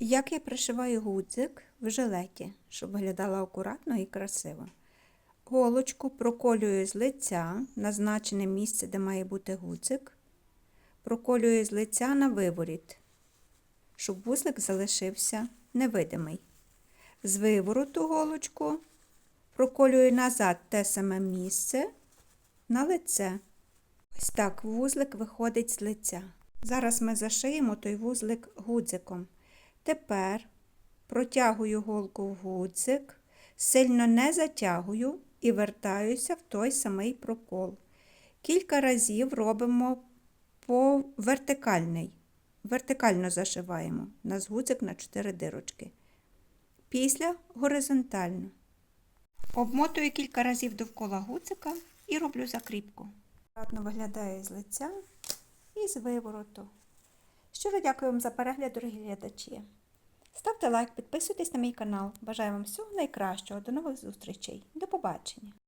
Як я пришиваю гудзик в жилеті, щоб виглядало акуратно і красиво. Голочку проколюю з лиця, назначене місце, де має бути гудзик. Проколюю з лиця на виворіт, щоб вузлик залишився невидимий. З вивороту голочку проколюю назад те саме місце на лице. Ось так вузлик виходить з лиця. Зараз ми зашиємо той вузлик гудзиком. Тепер протягую голку в гудзик, сильно не затягую і вертаюся в той самий прокол. Кілька разів робимо по вертикальний. Вертикально зашиваємо. У нас гудзик на 4 дирочки. Після горизонтально. Обмотую кілька разів довкола гудзика і роблю закріпку. Гарно виглядає з лиця і з вивороту. Щиро дякую вам за перегляд, дорогі глядачі. Ставте лайк, підписуйтесь на мій канал. Бажаю вам всього найкращого. До нових зустрічей. До побачення!